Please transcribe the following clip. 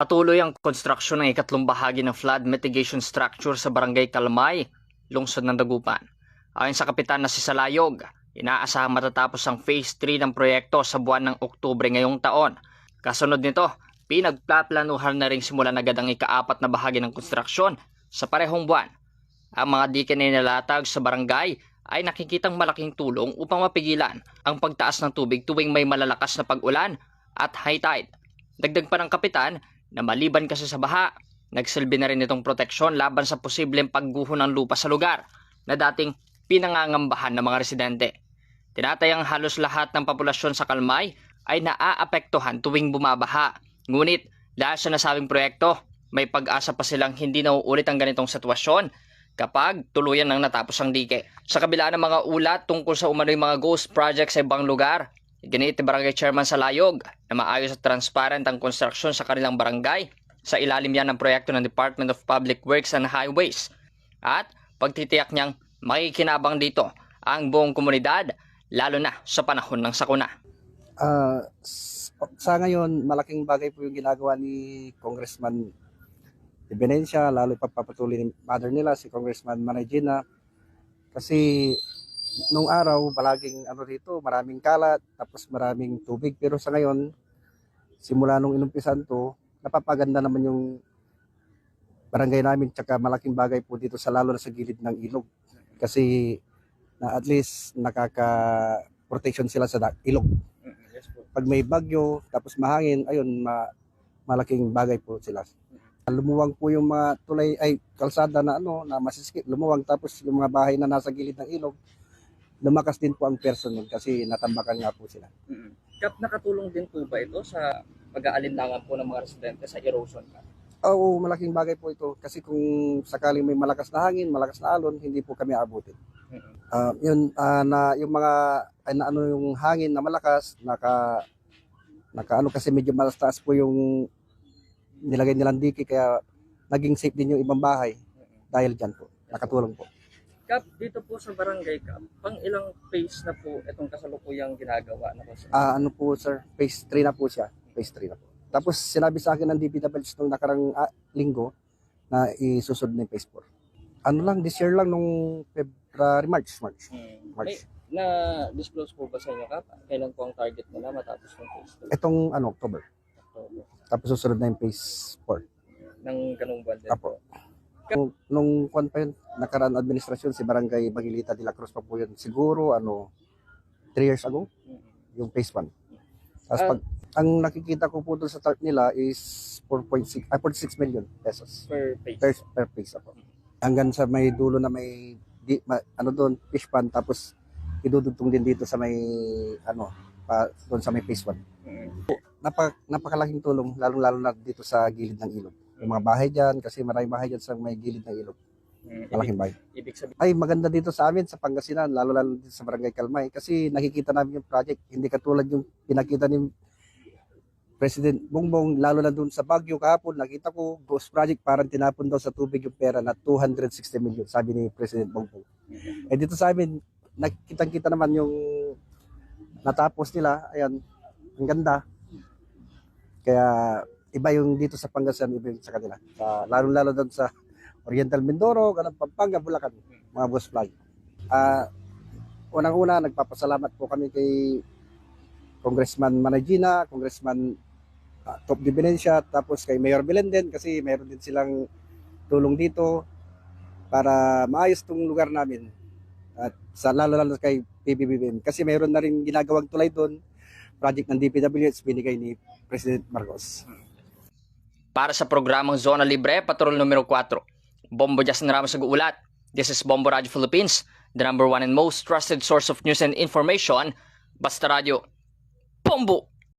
Patuloy ang konstruksyon ng ikatlong bahagi ng flood mitigation structure sa Barangay Kalmay, lungsod ng Dagupan. Ayon sa kapitan na si Salayog, inaasahang matatapos ang phase 3 ng proyekto sa buwan ng Oktubre ngayong taon. Kasunod nito, pinagplaplanuhan na ring simulan agad ang ikaapat na bahagi ng konstruksyon sa parehong buwan. Ang mga dike na nilalatag sa barangay ay nakikitang malaking tulong upang mapigilan ang pagtaas ng tubig tuwing may malalakas na pag-ulan at high tide. Dagdag pa ng kapitan na maliban kasi sa baha, nagsilbi na rin itong proteksyon laban sa posibleng pagguho ng lupa sa lugar na dating pinangangambahan ng mga residente. Tinatayang halos lahat ng populasyon sa Kalmay ay naaapektuhan tuwing bumabaha. Ngunit dahil sa nasabing proyekto, may pag-asa pa silang hindi nauulit ang ganitong sitwasyon kapag tuluyan nang natapos ang dike. Sa kabila ng mga ulat tungkol sa umano'y mga ghost projects sa ibang lugar, Ginit ni Barangay Chairman Salayog na maayos at transparent ang konstruksyon sa kanilang barangay. Sa ilalim yan ng proyekto ng Department of Public Works and Highways. At pagtitiyak niyang makikinabang dito ang buong komunidad lalo na sa panahon ng sakuna. S- sa ngayon, malaking bagay po yung ginagawa ni Congressman Ebenencia, lalo ipapapatuloy ni mother nila, si Congressman Managina. Kasi nung araw, palaging ano rito, maraming kalat, tapos maraming tubig. Pero sa ngayon, simula nung inumpisan to, napapaganda naman yung barangay namin, tsaka malaking bagay po dito sa lalo na sa gilid ng ilog. Kasi na at least nakaka-protection sila sa ilog pag may bagyo, tapos mahangin, ayun, ma, malaking bagay po sila. Lumuwang po yung mga tulay, ay kalsada na ano, na masisikip, lumuwang, tapos yung mga bahay na nasa gilid ng ilog, lumakas din po ang personal kasi natambakan nga po sila. Kap nakatulong din po ba ito sa pag-aalinlangan po ng mga residente sa erosion? Oo, malaking bagay po ito kasi kung sakaling may malakas na hangin, malakas na alon, hindi po kami abutin. Ah, yun ah, na yung mga ay, na ano yung hangin na malakas, naka naka ano kasi medyo malas taas po yung nilagay nilang diki kaya naging safe din yung ibang bahay dahil diyan po. Nakatulong po. Kap, dito po sa barangay Kap, pang ilang phase na po itong kasalukuyang ginagawa na construction? Ah, ano po sir, phase 3 na po siya. Phase 3 na po. Tapos sinabi sa akin ng DPWH nung nakarang ah, linggo na isusunod na yung phase 4. Ano lang, this year lang nung February, March, March. Hmm. May, March. na-disclose po ba sa inyo, Kap? Kailan po ang target nila matapos ng phase 2? Itong ano, October. October. Tapos susunod na yung phase 4. Ng ganung buwan din Apo. Nung, nung kwan pa yun, nakaraan administrasyon si Barangay Bagilita de la Cruz pa po yun. Siguro, ano, 3 years ago, yung phase 1. Tapos pag, ang nakikita ko po doon sa start nila is 4.6, ah, 46 million pesos Per phase. per, per phase ako. Hanggang sa may dulo na may, di, ma- ano doon, fish pond, tapos idudugtong din dito sa may, ano, pa, doon sa may phase 1. Hmm. Napak, napakalaking tulong, lalo-lalo na dito sa gilid ng ilog. Yung mga bahay dyan, kasi maraming bahay dyan sa may gilid ng ilog. Ibig, Malaking bahay. ibig sabihin, Ay, maganda dito sa amin, sa Pangasinan, lalo-lalo dito sa Barangay Kalmay. Kasi nakikita namin yung project, hindi katulad yung pinakita ni President Bongbong, lalo na doon sa Baguio kahapon, nakita ko, ghost project, parang tinapon daw sa tubig yung pera na 260 million, sabi ni President Bongbong. Eh dito sa amin, nakikita-kita naman yung natapos nila, ayan, ang ganda. Kaya iba yung dito sa Pangasinan, iba sa kanila. Sa, lalo-lalo doon sa Oriental Mindoro, ganun, Pampanga, Bulacan, mga boss flag. Ah, unang-una, nagpapasalamat po kami kay Congressman Managina, Congressman uh, Top Divinencia, tapos kay Mayor Belenden kasi meron din silang tulong dito para maayos tong lugar namin. At sa lalo-lalo kay PBBM kasi meron na rin ginagawang tulay doon project ng DPWH binigay ni President Marcos. Para sa programang Zona Libre, Patrol numero 4. Bombo Justin Ramos nag-uulat. This is Bombo Radio Philippines, the number one and most trusted source of news and information. Basta Radio. Bombo!